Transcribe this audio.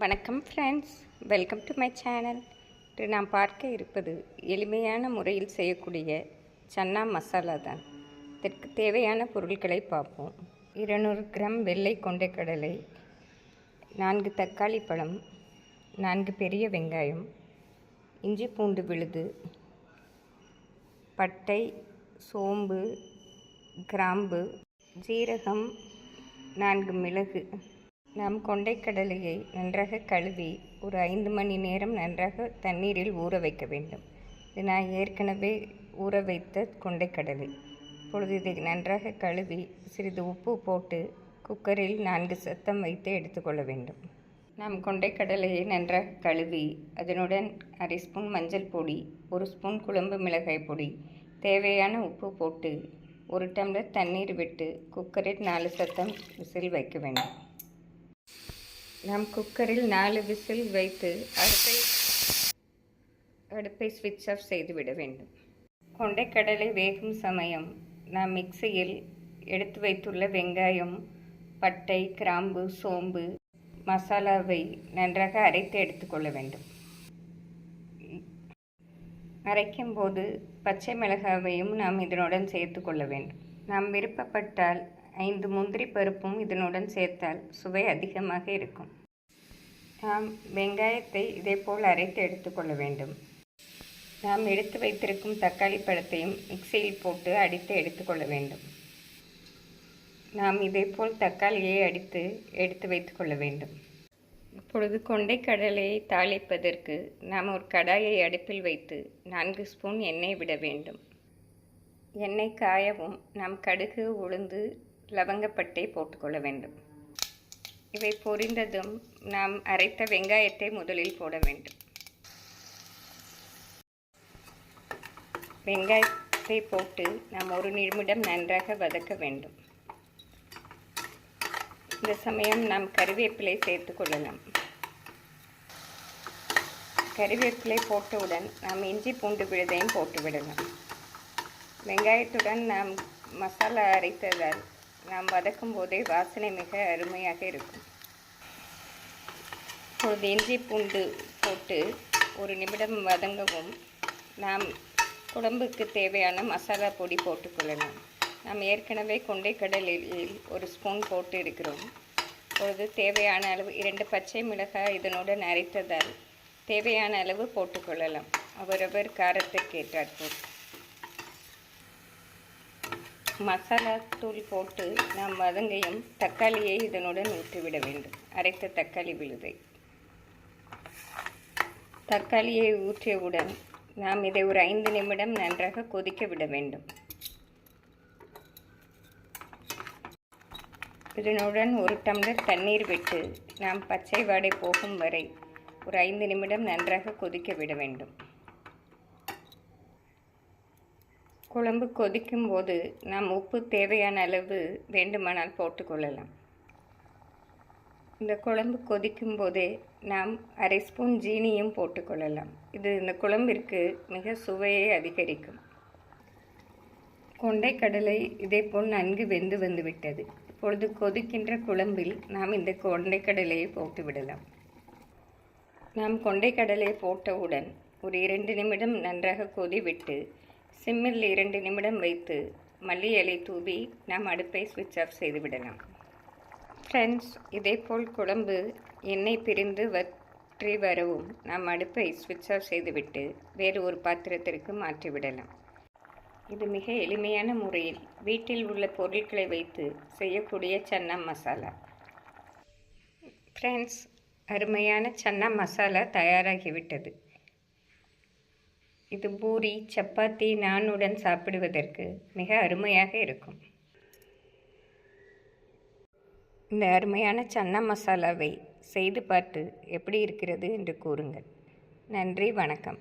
வணக்கம் friends welcome to my channel இன்று நாம் பார்க்க இருப்பது எளிமையான முறையில் செய்யக்கூடிய சன்னா மசாலா தான். இதற்கு தேவையான பொருட்களை பார்ப்போம். இருநூறு கிராம் வெள்ளை கொண்டைக்கடலை நான்கு தக்காளி பழம் நான்கு பெரிய வெங்காயம் இஞ்சி பூண்டு விழுது பட்டை சோம்பு கிராம்பு ஜீரகம் நான்கு மிளகு நாம் கொண்டைக்கடலையை நன்றாக கழுவி ஒரு ஐந்து மணி நேரம் நன்றாக தண்ணீரில் ஊற வைக்க வேண்டும். இது நான் ஏற்கனவே ஊற வைத்த கொண்டைக்கடலை. இப்பொழுது இதை நன்றாக கழுவி சிறிது உப்பு போட்டு குக்கரில் நான்கு சத்தம் வைத்து எடுத்துக்கொள்ள வேண்டும். நாம் கொண்டைக்கடலையை நன்றாக கழுவி அதனுடன் அரை ஸ்பூன் மஞ்சள் பொடி ஒரு ஸ்பூன் குழம்பு மிளகாய் பொடி தேவையான உப்பு போட்டு ஒரு டம்ளர் தண்ணீர் விட்டு குக்கரில் நாலு சத்தம் விசில் வைக்க வேண்டும். நாம் குக்கரில் நாலு விசில் வைத்து அடுப்பை அடுப்பை ஸ்விட்ச் ஆஃப் செய்துவிட வேண்டும். கொண்டைக்கடலை வேகும் சமயம் நாம் மிக்சியில் எடுத்து வைத்துள்ள வெங்காயம் பட்டை கிராம்பு சோம்பு மசாலாவை நன்றாக அரைத்து எடுத்துக்கொள்ள வேண்டும். அரைக்கும்போது பச்சை மிளகாவையும் நாம் இதனுடன் சேர்த்து கொள்ள வேண்டும். நாம் விருப்பப்பட்டால் ஐந்து முந்திரி பருப்பும் இதனுடன் சேர்த்தால் சுவை அதிகமாக இருக்கும். நாம் வெங்காயத்தை இதேபோல் அரைத்து எடுத்துக்கொள்ள வேண்டும். நாம் எடுத்து வைத்திருக்கும் தக்காளி பழத்தையும் மிக்சியில் போட்டு அடித்து எடுத்துக்கொள்ள வேண்டும். நாம் இதேபோல் தக்காளியை அடித்து எடுத்து வைத்துக்கொள்ள வேண்டும். இப்பொழுது கொண்டைக்கடலையை தாளிப்பதற்கு நாம் ஒரு கடாயை அடுப்பில் வைத்து நான்கு ஸ்பூன் எண்ணெய் விட வேண்டும். எண்ணெய் காயவும் நாம் கடுகு உளுந்து லவங்கப்பட்டை போட்டுக்கொள்ள வேண்டும். இவை பொரிந்ததும் நாம் அரைத்த வெங்காயத்தை முதலில் போட வேண்டும். வெங்காயத்தை போட்டு நாம் ஒரு நிமிடம் நன்றாக வதக்க வேண்டும். இந்த சமயம் நாம் கறிவேப்பிலை சேர்த்து கொள்ளலாம். கறிவேப்பிலை போட்டவுடன் நாம் இஞ்சி பூண்டு விழுதையும் போட்டு விடலாம். வெங்காயத்துடன் நாம் மசாலா அரைத்ததால் நாம் வதக்கும் போதே வாசனை மிக அருமையாக இருக்கும். இப்பொழுது இஞ்சி பூண்டு போட்டு ஒரு நிமிடம் வதங்கவும். நாம் குழம்புக்கு தேவையான மசாலா பொடி போட்டுக்கொள்ளலாம் நாம் ஏற்கனவே கொண்டை கடலில் ஒரு ஸ்பூன் போட்டு இருக்கிறோம். இப்பொழுது தேவையான அளவு இரண்டு பச்சை மிளகாய் இதனுடன் அரைத்ததால் தேவையான அளவு போட்டுக்கொள்ளலாம் அவரவர் காரத்திற்கு ஏற்றாற்போல் மசாலா தூள் போட்டு நாம் வதங்கையும் தக்காளியை இதனுடன் ஊற்றிவிட வேண்டும். அரைத்த தக்காளி விழுதை. தக்காளியை ஊற்றியவுடன் நாம் இதை ஒரு ஐந்து நிமிடம் நன்றாக கொதிக்க விட வேண்டும். இதனுடன் ஒரு டம்ளர் தண்ணீர் விட்டு நாம் பச்சை வாடை போகும் வரை ஒரு ஐந்து நிமிடம் நன்றாக கொதிக்க விட வேண்டும். குழம்பு கொதிக்கும் போது நாம் உப்பு தேவையான அளவு வேண்டுமானால் போட்டுக்கொள்ளலாம். இந்த குழம்பு கொதிக்கும் போதே நாம் அரை ஸ்பூன் ஜீனியும் போட்டுக்கொள்ளலாம். இது இந்த குழம்பிற்கு மிக சுவையை அதிகரிக்கும். கொண்டை கடலை இதேபோல் நன்கு வெந்து வந்து விட்டது. இப்பொழுது கொதிக்கின்ற குழம்பில் நாம் இந்த கொண்டைக்கடலையை போட்டு விடலாம். நாம் கொண்டைக்கடலை போட்டவுடன் ஒரு இரண்டு நிமிடம் நன்றாக கொதிவிட்டு சிம்மில் இரண்டு நிமிடம் வைத்து மல்லி இலை தூவி நாம் அடுப்பை சுவிட்ச் ஆஃப் செய்துவிடலாம். ஃப்ரெண்ட்ஸ் இதேபோல் குழம்பு எண்ணெய் பிரிந்து வற்றி வரவும் நாம் அடுப்பை சுவிட்ச் ஆஃப் செய்துவிட்டு வேறு ஒரு பாத்திரத்திற்கு மாற்றிவிடலாம். இது மிக எளிமையான முறையில் வீட்டில் உள்ள பொருட்களை வைத்து செய்யக்கூடிய சன்னா மசாலா. ஃப்ரெண்ட்ஸ் அருமையான சன்னா மசாலா தயாராகிவிட்டது. இது பூரி சப்பாத்தி நானுடன் சாப்பிடுவதற்கு மிக அருமையாக இருக்கும். இந்த அருமையான சன்னா மசாலாவை செய்து பார்த்து எப்படி இருக்கிறது என்று கூறுங்கள். நன்றி வணக்கம்.